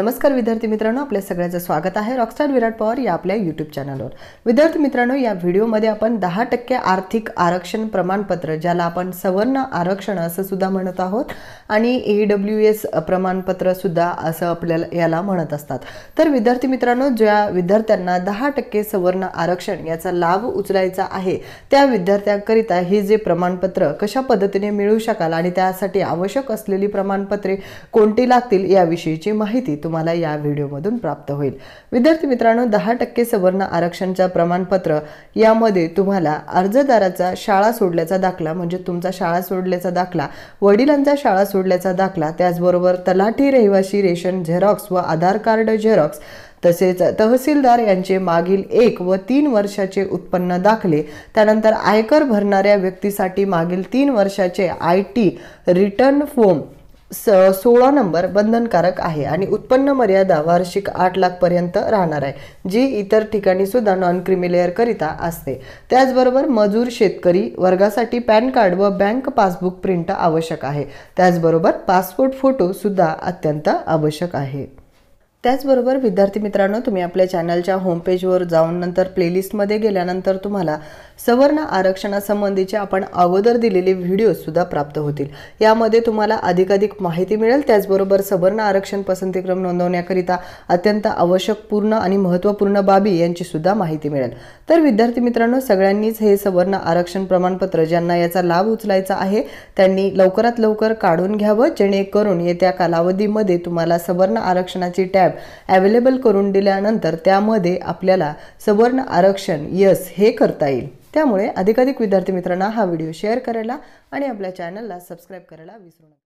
नमस्कार विद्यार्थी मित्रांनो आपल्या सगळ्याचं स्वागत आहे रॉकस्टार विराट पवार या आपल्या यूट्यूब चॅनलवर विद्यार्थी मित्रांनो या व्हिडिओमध्ये आपण दहा टक्के आर्थिक आरक्षण प्रमाणपत्र ज्याला आपण सवर्ण आरक्षण असं सुद्धा म्हणत आहोत आणि ए डब्ल्यू एस प्रमाणपत्र सुद्धा असं आपल्याला याला म्हणत असतात. तर विद्यार्थी मित्रांनो ज्या विद्यार्थ्यांना दहा टक्के सवर्ण आरक्षण याचा लाभ उचलायचा आहे त्या विद्यार्थ्यांकरिता हे जे प्रमाणपत्र कशा पद्धतीने मिळू शकाल आणि त्यासाठी आवश्यक असलेली प्रमाणपत्रे कोणती लागतील याविषयीची माहिती तुम्हाला या व्हिडिओमधून प्राप्त होईल. विद्यार्थी मित्रांनो दहा टक्के सवर्ण आरक्षणच्या प्रमाणपत्र यामध्ये तुम्हाला अर्जदाराचा शाळा सोडल्याचा दाखला म्हणजे तुमचा शाळा सोडल्याचा दाखला वडिलांचा शाळा सोडल्याचा दाखला त्याचबरोबर तलाठी रहिवासी रेशन झेरॉक्स व आधार कार्ड झेरॉक्स तसेच तहसीलदार यांचे मागील एक व तीन वर्षाचे उत्पन्न दाखले त्यानंतर आयकर भरणाऱ्या व्यक्तीसाठी मागील तीन वर्षाचे आय टी रिटर्न फॉर्म स सोळा नंबर बंधनकारक आहे आणि उत्पन्न मर्यादा वार्षिक आठ लाखपर्यंत राहणार आहे जी इतर ठिकाणी सुद्धा नॉन क्रिमिलेअरकरिता असते. त्याचबरोबर मजूर शेतकरी वर्गासाठी पॅन कार्ड व बँक पासबुक प्रिंट आवश्यक आहे. त्याचबरोबर पासपोर्ट फोटोसुद्धा अत्यंत आवश्यक आहे. त्याचबरोबर विद्यार्थी मित्रांनो तुम्ही आपल्या चॅनलच्या होमपेजवर जाऊन नंतर प्लेलिस्टमध्ये गेल्यानंतर तुम्हाला सवर्ण आरक्षणासंबंधीचे आपण अगोदर दिलेले व्हिडिओसुद्धा प्राप्त होतील. यामध्ये तुम्हाला अधिकाधिक माहिती मिळेल. त्याचबरोबर सवर्ण आरक्षण पसंतीक्रम नोंदवण्याकरिता अत्यंत आवश्यक पूर्ण आणि महत्त्वपूर्ण बाबी यांचीसुद्धा माहिती मिळेल. तर विद्यार्थी मित्रांनो सगळ्यांनीच हे सवर्ण आरक्षण प्रमाणपत्र ज्यांना याचा लाभ उचलायचा आहे त्यांनी लवकरात लवकर काढून घ्यावं. जेणेकरून येत्या कालावधीमध्ये तुम्हाला सवर्ण आरक्षणाची टॅब अवेलेबल करून दिल्यानंतर त्यामध्ये आपल्याला सवर्ण आरक्षण यस हे करता येईल. त्यामुळे अधिकाधिक विद्यार्थी मित्रांना हा व्हिडिओ शेअर करायला आणि आपल्या चॅनलला सबस्क्राईब करायला विसरू नका.